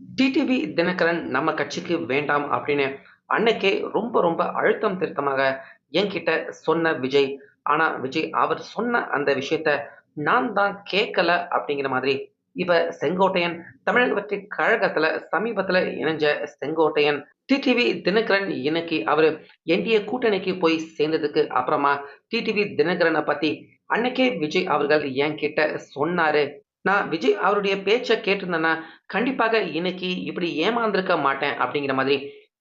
TTV Dinakaran நம்ம கட்சிக்கு வேண்டாம் அப்படின்னு அன்னைக்கே ரொம்ப ரொம்ப அழுத்தம் திருத்தமாக என்கிட்ட சொன்ன விஜய். ஆனா விஜய் அவர் சொன்ன அந்த விஷயத்த நான் தான் கேட்கல அப்படிங்கிற மாதிரி இப்ப செங்கோட்டையன் தமிழக வெற்றி கழகத்துல சமீபத்துல இணைஞ்ச செங்கோட்டையன் டிடிவி தினகரன் இன்னைக்கு அவரு என்டிஏ கூட்டணிக்கு போய் சேர்ந்ததுக்கு அப்புறமா டிடிவி தினகரனை பத்தி அன்னைக்கே விஜய் அவர்கள் என்கிட்ட சொன்னாரு. நான் விஜய் அவருடைய பேச்சை கேட்டிருந்தேன்னா கண்டிப்பாக இன்னைக்கு இப்படி ஏமாந்திருக்க மாட்டேன் அப்படிங்கிற மாதிரி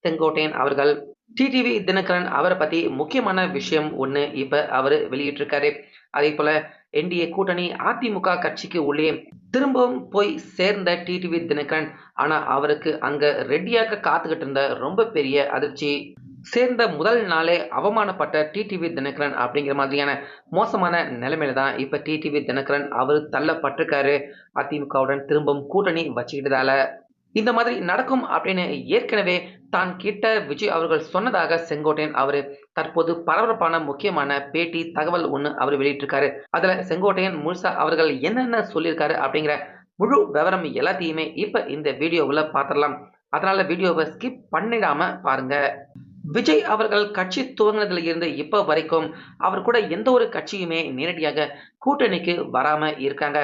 செங்கோட்டையன் அவர்கள் டிடிவி தினகரன் அவரை பத்தி முக்கியமான விஷயம் ஒன்று இப்ப அவர் வெளியிட்டிருக்காரு. அதே போல என்டிஏ கூட்டணி அதிமுக கட்சிக்கு உள்ளே திரும்பவும் போய் சேர்ந்த டிடிவி தினகரன் ஆனா அவருக்கு அங்க ரெடியாக காத்துக்கிட்டு இருந்த ரொம்ப பெரிய அதிர்ச்சி. சேர்ந்த முதல் நாளே அவமானப்பட்ட டிடிவி தினகரன் அப்படிங்கிற மாதிரியான மோசமான நிலைமையில தான் இப்போ டிடிவி தினகரன் அவர் தள்ளப்பட்டிருக்காரு. அதிமுகவுடன் திரும்பவும் கூட்டணி வச்சுக்கிட்டதால இந்த மாதிரி நடக்கும் அப்படின்னு ஏற்கனவே தான் கிட்ட விஜய் அவர்கள் சொன்னதாக செங்கோட்டையன் அவர் தற்போது பரபரப்பான முக்கியமான பேட்டி தகவல் ஒன்று அவர் வெளியிட்டிருக்காரு. அதுல செங்கோட்டையன் முழுசா அவர்கள் என்னென்ன சொல்லியிருக்காரு அப்படிங்கிற முழு விவரம் எல்லாத்தையுமே இப்போ இந்த வீடியோவில் பார்த்துடலாம். அதனால வீடியோவை ஸ்கிப் பண்ணிடாம பாருங்க. விஜய் அவர்கள் கட்சி துவங்கினதுல இருந்து இப்ப வரைக்கும் அவர் கூட எந்த ஒரு கட்சியுமே நேரடியாக கூட்டணிக்கு வராம இருக்காங்க.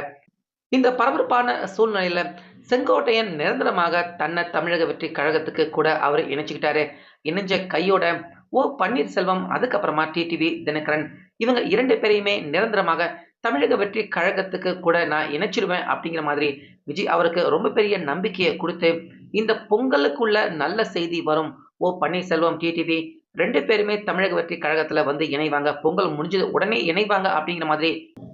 இந்த பரபரப்பான சூழ்நிலையில செங்கோட்டையன் நிரந்தரமாக தன்னை தமிழக வெற்றி கழகத்துக்கு கூட அவர் இணைச்சுக்கிட்டாரு. இணைஞ்ச கையோட ஓ பன்னீர்செல்வம் அதுக்கப்புறமா டிடிவி தினகரன் இவங்க இரண்டு பேரையுமே நிரந்தரமாக தமிழக வெற்றி கழகத்துக்கு கூட நான் இணைச்சிடுவேன் அப்படிங்கிற மாதிரி விஜய் அவருக்கு ரொம்ப பெரிய நம்பிக்கையை கொடுத்து இந்த பொங்கலுக்குள்ள நல்ல செய்தி வரும் ஓ பன்னீர்செல்வம் டிடிவி ரெண்டு பேருமே தமிழக வெற்றி கழகத்துல வந்து இணைவாங்க. பொங்கல் முடிஞ்சது உடனே இணைவாங்க அப்படிங்கிற மாதிரி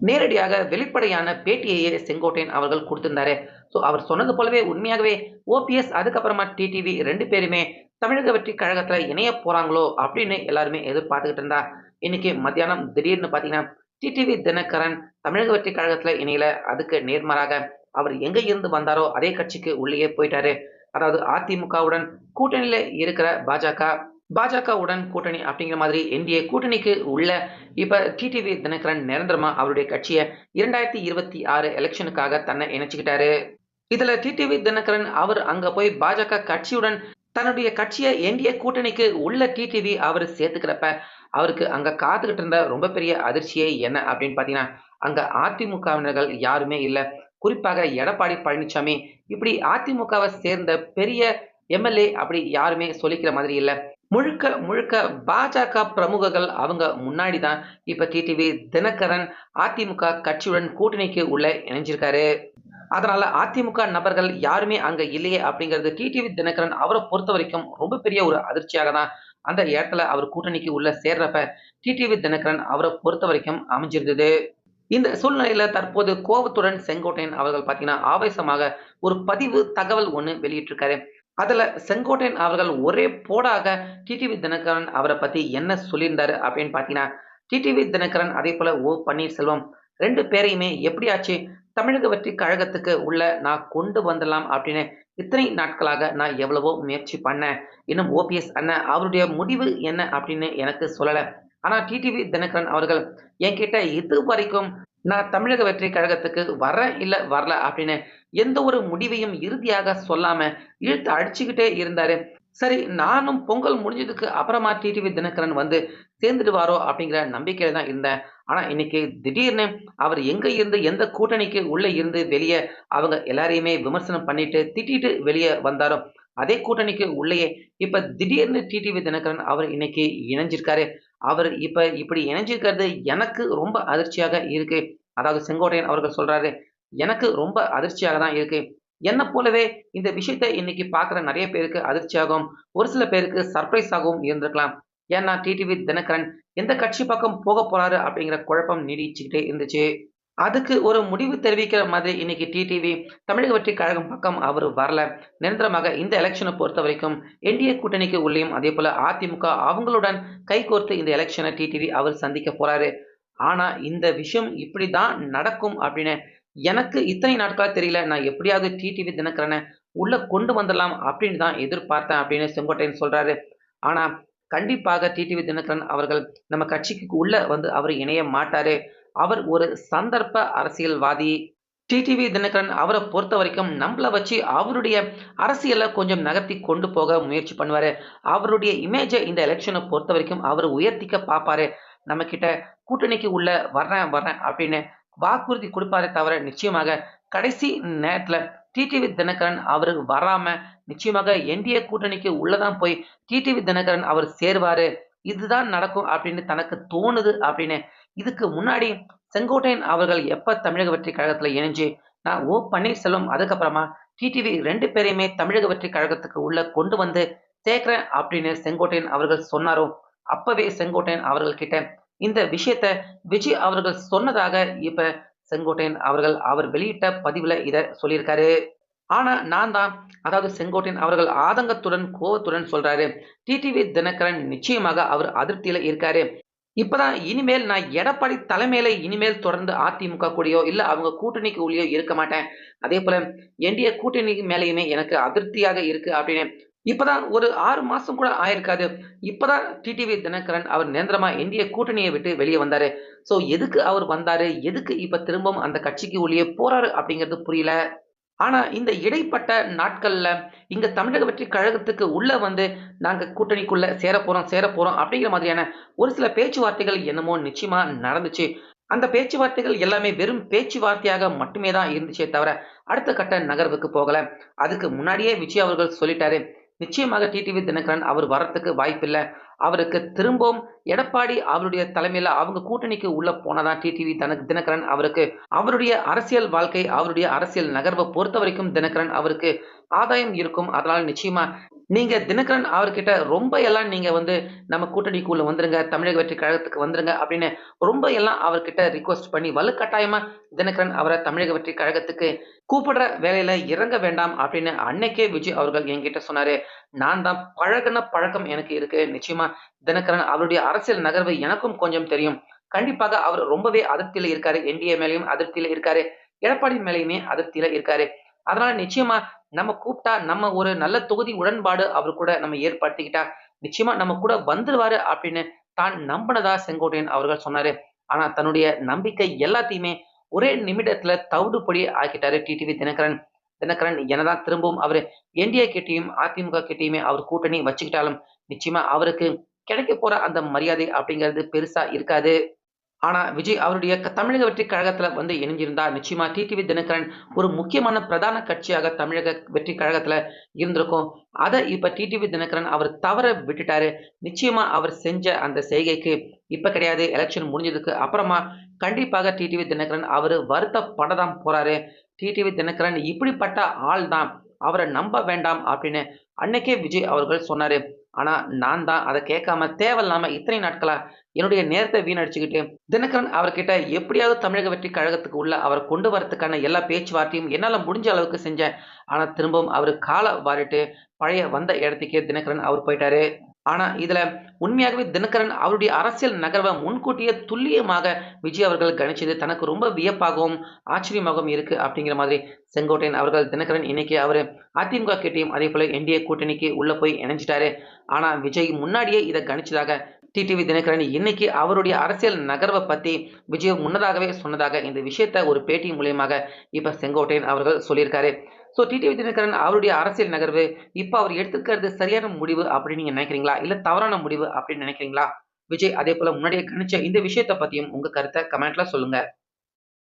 நேரடியாக வெளிப்படையான பேட்டியையே செங்கோட்டையன் அவர்கள் கொடுத்திருந்தாரு. ஸோ அவர் சொன்னது போலவே உண்மையாகவே ஓபிஎஸ் அதுக்கப்புறமா டிடிவி ரெண்டு பேருமே தமிழக வெற்றி கழகத்துல இணைய போறாங்களோ அப்படின்னு எல்லாருமே எதிர்பார்த்துக்கிட்டு இருந்தா. இன்னைக்கு மத்தியானம் திடீர்னு பாத்தீங்கன்னா டிடிவி தினகரன் தமிழக வெற்றி கழகத்துல இணையில. அதுக்கு நேர்மாறாக அவர் எங்க இருந்து வந்தாரோ அதே கட்சிக்கு உள்ளேயே போயிட்டாரு. அதாவது அதிமுகவுடன் கூட்டணியில இருக்கிற பாஜக பாஜகவுடன் கூட்டணி அப்படிங்கிற மாதிரி என்டிஏ கூட்டணிக்கு உள்ள இப்ப டிடிவி தினகரன் நிரந்தரமா அவருடைய கட்சியை இரண்டாயிரத்தி இருபத்தி ஆறு எலெக்ஷனுக்காக தன்னை இணைச்சுக்கிட்டாரு. இதுல டிடிவி தினகரன் அவர் அங்க போய் பாஜக கட்சியுடன் தன்னுடைய கட்சியை என்டிஏ கூட்டணிக்கு உள்ள டிடிவி அவர் சேர்த்துக்கிறப்ப அவருக்கு அங்க காத்துக்கிட்டு இருந்த ரொம்ப பெரிய அதிர்ச்சியே என்ன அப்படின்னு பாத்தீங்கன்னா அங்க அதிமுகவினர்கள் யாருமே இல்லை. குறிப்பாக எடப்பாடி பழனிசாமி இப்படி அதிமுகவை சேர்ந்த பெரிய எம்எல்ஏ அப்படி யாருமே சொல்லிக்கிற மாதிரி இல்லை. முழுக்க முழுக்க பாஜக பிரமுகர்கள் அவங்க முன்னாடி தான் இப்போ டிடிவி தினகரன் அதிமுக கட்சியுடன் கூட்டணிக்கு உள்ள இணைஞ்சிருக்காரு. அதனால அதிமுக நபர்கள் யாருமே அங்க இல்லையே அப்படிங்கிறது டிடிவி தினகரன் அவரை பொறுத்த வரைக்கும் ரொம்ப பெரிய ஒரு அதிர்ச்சியாக தான் அந்த இடத்துல அவர் கூட்டணிக்கு உள்ள சேர்றப்ப டிடிவி தினகரன் அவரை பொறுத்த வரைக்கும் அமைஞ்சிருந்தது. இந்த சூழ்நிலையில தற்போது கோபத்துடன் செங்கோட்டையன் அவர்கள் பார்த்தீங்கன்னா ஆவேசமாக ஒரு பதிவு தகவல் ஒன்று வெளியிட்டிருக்காரு. அதுல செங்கோட்டையன் அவர்கள் ஒரே போடாக டிடிவி தினகரன் அவரை பத்தி என்ன சொல்லியிருந்தாரு அப்படின்னு பாத்தீங்கன்னா டிடிவி தினகரன் அதே போல ஓ பன்னீர்செல்வம் ரெண்டு பேரையுமே எப்படியாச்சு தமிழக வெற்றி கழகத்துக்கு உள்ள நான் கொண்டு வந்துடலாம் அப்படின்னு இத்தனை நாட்களாக நான் எவ்வளவோ முயற்சி பண்ணேன். இன்னும் ஓபிஎஸ் அண்ணன் அவருடைய முடிவு என்ன அப்படின்னு எனக்கு சொல்லலை. ஆனால் டிடிவி தினகரன் அவர்கள் என்கிட்ட இது வரைக்கும் நான் தமிழக வெற்றி கழகத்துக்கு வரேன் இல்லை வரல அப்படின்னு எந்த ஒரு முடிவையும் இறுதியாக சொல்லாம இழுத்து அடிச்சுக்கிட்டே இருந்தாரு. சரி நானும் பொங்கல் முடிஞ்சதுக்கு அப்புறமா டிடிவி தினகரன் வந்து சேர்ந்துடுவாரோ அப்படிங்கிற நம்பிக்கையில தான் இருந்தேன். ஆனா இன்னைக்கு திடீர்னு அவர் எங்க இருந்து எந்த கூட்டணிக்கு உள்ள இருந்து வெளியே அவங்க எல்லாரையுமே விமர்சனம் பண்ணிட்டு திட்டிட்டு வெளியே வந்தாரோ அதே கூட்டணிக்கு உள்ளேயே இப்ப திடீர்னு டிடிவி தினகரன் அவர் இன்னைக்கு இணைஞ்சிருக்காரு. அவர் இப்ப இப்படி இணைஞ்சிருக்கிறது எனக்கு ரொம்ப அதிர்ச்சியாக இருக்கு. அதாவது செங்கோட்டையன் அவர்கள் சொல்றாரு எனக்கு ரொம்ப அதிர்ச்சியாக தான் இருக்கு. என்ன போலவே இந்த விஷயத்தை இன்னைக்கு பார்க்குற நிறைய பேருக்கு அதிர்ச்சியாகவும் ஒரு சில பேருக்கு சர்ப்ரைஸ் ஆகவும் இருந்திருக்கலாம். ஏன்னா டிடிவி தினகரன் எந்த கட்சி பக்கம் போக போறாரு அப்படிங்கிற குழப்பம் நீடிச்சுக்கிட்டே இருந்துச்சு. அதுக்கு ஒரு முடிவு தெரிவிக்கிற மாதிரி இன்னைக்கு டிடிவி தமிழக வெற்றி கழகம் பக்கம் அவர் வரல. நிரந்தரமாக இந்த எலெக்ஷனை பொறுத்த வரைக்கும் என்டிஏ கூட்டணிக்கு உள்ளேயும் அதே போல அதிமுக அவங்களுடன் கைகோர்த்து இந்த எலெக்ஷனை டிடிவி அவர் சந்திக்க போறாரு. ஆனா இந்த விஷயம் இப்படி தான் நடக்கும் அப்படின்னு எனக்கு இத்தனை நாட்களாக தெரியல. நான் எப்படியாவது டிடிவி தினகரனை உள்ள கொண்டு வந்துடலாம் அப்படின்னு தான் எதிர்பார்த்தேன் அப்படின்னு செங்கோட்டையன் சொல்றாரு. ஆனா கண்டிப்பாக டிடிவி தினகரன் அவர்கள் நம்ம கட்சிக்கு உள்ள வந்து அவர் இணைய மாட்டாரு. அவர் ஒரு சந்தர்ப்ப அரசியல்வாதி. டிடிவி தினகரன் அவரை பொறுத்த வரைக்கும் நம்மள வச்சு அவருடைய அரசியலை கொஞ்சம் நகர்த்தி கொண்டு போக முயற்சி பண்ணுவார். அவருடைய இமேஜை இந்த எலெக்ஷனை பொறுத்த வரைக்கும் அவர் உயர்த்திக்க பார்ப்பாரு. நம்ம கிட்ட கூட்டணிக்கு உள்ள வர்றேன் வர்றேன் அப்படின்னு வாக்குறுதி கொடுப்பாரே தவிர நிச்சயமாக கடைசி நேரத்தில் டிடிவி தினகரன் அவரு வராம நிச்சயமாக என்டிஏ கூட்டணிக்கு உள்ளதான் போய் டிடிவி தினகரன் அவர் சேருவாரு. இதுதான் நடக்கும் அப்படின்னு தனக்கு தோணுது அப்படின்னு இதுக்கு முன்னாடி செங்கோட்டையன் அவர்கள் எப்ப தமிழக வெற்றி கழகத்துல இணைஞ்சு நான் ஓ பன்னீர்செல்வம் அதுக்கப்புறமா டிடிவி ரெண்டு பேரையுமே தமிழக வெற்றி கழகத்துக்கு உள்ள கொண்டு வந்து சேர்க்கிறேன் அப்படின்னு செங்கோட்டையன் அவர்கள் சொன்னாரோ அப்பவே செங்கோட்டையன் அவர்கள் கிட்ட இந்த விஷயத்த விஜய் அவர்கள் சொன்னதாக இப்ப செங்கோட்டையன் அவர்கள் அவர் வெளியிட்ட பதிவுல இத சொல்லியிருக்காரு. ஆனா நான் தான் அதாவது செங்கோட்டையன் அவர்கள் ஆதங்கத்துடன் கோவத்துடன் சொல்றாரு. டிடிவி தினகரன் நிச்சயமாக அவர் அதிருப்தியில இருக்காரு. இப்போதான் இனிமேல் நான் எடப்பாடி தலைமையில இனிமேல் தொடர்ந்து அதிமுக கூடயோ இல்லை அவங்க கூட்டணிக்கு உள்ளயோ இருக்க மாட்டேன். அதே போல என்டிஏ கூட்டணிக்கு மேலேயுமே எனக்கு அதிருப்தியாக இருக்கு அப்படின்னு. இப்பதான் ஒரு ஆறு மாசம் கூட ஆயிருக்காது. இப்பதான் டிடிவி தினகரன் அவர் நிரந்தரமா இந்திய கூட்டணியை விட்டு வெளியே வந்தாரு. சோ எதுக்கு அவர் வந்தாரு? எதுக்கு இப்ப திரும்பவும் அந்த கட்சிக்கு உள்ளே போறாரு அப்படிங்கிறது புரியல. ஆனால் இந்த இடைப்பட்ட நாட்களில் இங்கே தமிழக வெற்றி கழகத்துக்கு உள்ளே வந்து நாங்கள் கூட்டணிக்குள்ளே சேரப்போகிறோம் சேரப்போகிறோம் அப்படிங்கிற மாதிரியான ஒரு சில பேச்சுவார்த்தைகள் என்னமோ நிச்சயமாக நடந்துச்சு. அந்த பேச்சுவார்த்தைகள் எல்லாமே வெறும் பேச்சுவார்த்தையாக மட்டுமே தான் இருந்துச்சே தவிர அடுத்த கட்ட நகர்வுக்கு போகலை. அதுக்கு முன்னாடியே விஜய் அவர்கள் சொல்லிட்டாரு நிச்சயமாக டிடிவி தினகரன் அவர் வரத்துக்கு வாய்ப்பில்லை. அவருக்கு திரும்பவும் எடப்பாடி அவருடைய தலைமையில அவங்க கூட்டணிக்கு உள்ள போனதான் டிடிவி தனக்கு தினகரன் அவருக்கு. அவருடைய அரசியல் வாழ்க்கை அவருடைய அரசியல் நகர்வை பொறுத்த வரைக்கும் தினகரன் அவருக்கு ஆதாயம் இருக்கும். அதனால் நிச்சயமா நீங்க தினகரன் அவர்கிட்ட ரொம்ப எல்லாம் நீங்க வந்து நம்ம கூட்டணிக்குள்ள வந்துருங்க தமிழக வெற்றி கழகத்துக்கு வந்துருங்க அப்படின்னு ரொம்ப எல்லாம் அவர்கிட்ட ரிக்வஸ்ட் பண்ணி வலுக்கட்டாயமா தினகரன் அவரை தமிழக வெற்றி கழகத்துக்கு கூப்பிடுற வேலையில இறங்க வேண்டாம் அப்படின்னு அன்னைக்கே விஜய் அவர்கள் என்கிட்ட சொன்னாரு. நான் தான் பழகின பழக்கம் எனக்கு இருக்கு. நிச்சயமா தினகரன் அவருடைய அரசியல் நகர்வு எனக்கும் கொஞ்சம் தெரியும். கண்டிப்பாக அவர் ரொம்பவே அதிருப்தியில இருக்காரு. என்டிஏ மேலேயும் அதிருப்தியில இருக்காரு. எடப்பாடி மேலையுமே அதிருப்தியில இருக்காரு. அதனால நிச்சயமா நம்ம கூப்பிட்டா நம்ம ஒரு நல்ல தொகுதி உடன்பாடு அவர் கூட நம்ம ஏற்படுத்திக்கிட்டா நிச்சயமா நம்ம கூட வந்துருவாரு அப்படின்னு தான் நம்பினதா செங்கோட்டையன் அவர்கள் சொன்னாரு. ஆனா தன்னுடைய நம்பிக்கை எல்லாத்தையுமே ஒரே நிமிடத்துல தவிடுபடி ஆக்கிட்டாரு டிடிவி தினகரன். தினகரன் என்னதான் திரும்பவும் அவர் என்டிஏ கிட்டையும் அதிமுக கிட்டையுமே அவர் கூட்டணி வச்சுக்கிட்டாலும் நிச்சயமா அவருக்கு கிடைக்க போற அந்த மரியாதை அப்படிங்கிறது பெருசா இருக்காது. ஆனால் விஜய் அவருடைய தமிழக வெற்றி கழகத்தில் வந்து இணைஞ்சிருந்தா நிச்சயமா டிடிவி தினகரன் ஒரு முக்கியமான பிரதான கட்சியாக தமிழக வெற்றி கழகத்தில் இருந்திருக்கும். அதை இப்போ டிடிவி தினகரன் அவர் தவற விட்டுட்டாரு. நிச்சயமா அவர் செஞ்ச அந்த செய்கைக்கு இப்போ கிடையாது. எலெக்ஷன் முடிஞ்சதுக்கு அப்புறமா கண்டிப்பாக டிடிவி தினகரன் அவர் வருத்தப்பட தான் போறாரு. டிடிவி தினகரன் இப்படிப்பட்ட ஆள் தான் அவரை நம்ப வேண்டாம் அப்படின்னு அன்னைக்கே விஜய் அவர்கள் சொன்னாரு. ஆனா நான் தான் அதை கேட்காம தேவையில்லாம இத்தனை நாட்களா என்னுடைய நேரத்தை வீணடிச்சுக்கிட்டு தினகரன் அவர்கிட்ட எப்படியாவது தமிழக வெற்றி கழகத்துக்கு உள்ள அவரை கொண்டு வரதுக்கான எல்லா பேச்சுவார்த்தையும் என்னால முடிஞ்ச அளவுக்கு செஞ்சேன். ஆனா திரும்பவும் அவர் காலை வாரிட்டு பழைய வந்த இடத்துக்கே தினகரன் அவர் போயிட்டாரு. ஆனா இதுல உண்மையாகவே தினகரன் அவருடைய அரசியல் நகர்வை முன்கூட்டியே துல்லியமாக விஜய் அவர்கள் கணிச்சது தனக்கு ரொம்ப வியப்பாகவும் ஆச்சரியமாகவும் இருக்கு அப்படிங்கிற மாதிரி செங்கோட்டையன் அவர்கள் தினகரன் இன்னைக்கு அவர் அதிமுக கிட்டையும் அதே போல என்டிஏ கூட்டணிக்கு உள்ள போய் இணைஞ்சிட்டாரு. ஆனா விஜய் முன்னாடியே இதை கணிச்சதாக டிடிவி தினகரன் இன்னைக்கு அவருடைய அரசியல் நகர்வை பத்தி விஜய் முன்னதாகவே சொன்னதாக இந்த விஷயத்த ஒரு பேட்டி மூலியமாக இப்ப செங்கோட்டையன் அவர்கள் சொல்லியிருக்காரு. ஸோ டிடிவி தினகரன் அவருடைய அரசியல் நகர்வு இப்போ அவர் எடுத்துக்கிறது சரியான முடிவு அப்படின்னு நீங்க நினைக்கிறீங்களா? இல்ல தவறான முடிவு அப்படின்னு நினைக்கிறீங்களா? விஜய் அதே போல முன்னாடியே கணிச்ச இந்த விஷயத்தை பத்தியும் உங்க கருத்தை கமெண்ட்ல சொல்லுங்க.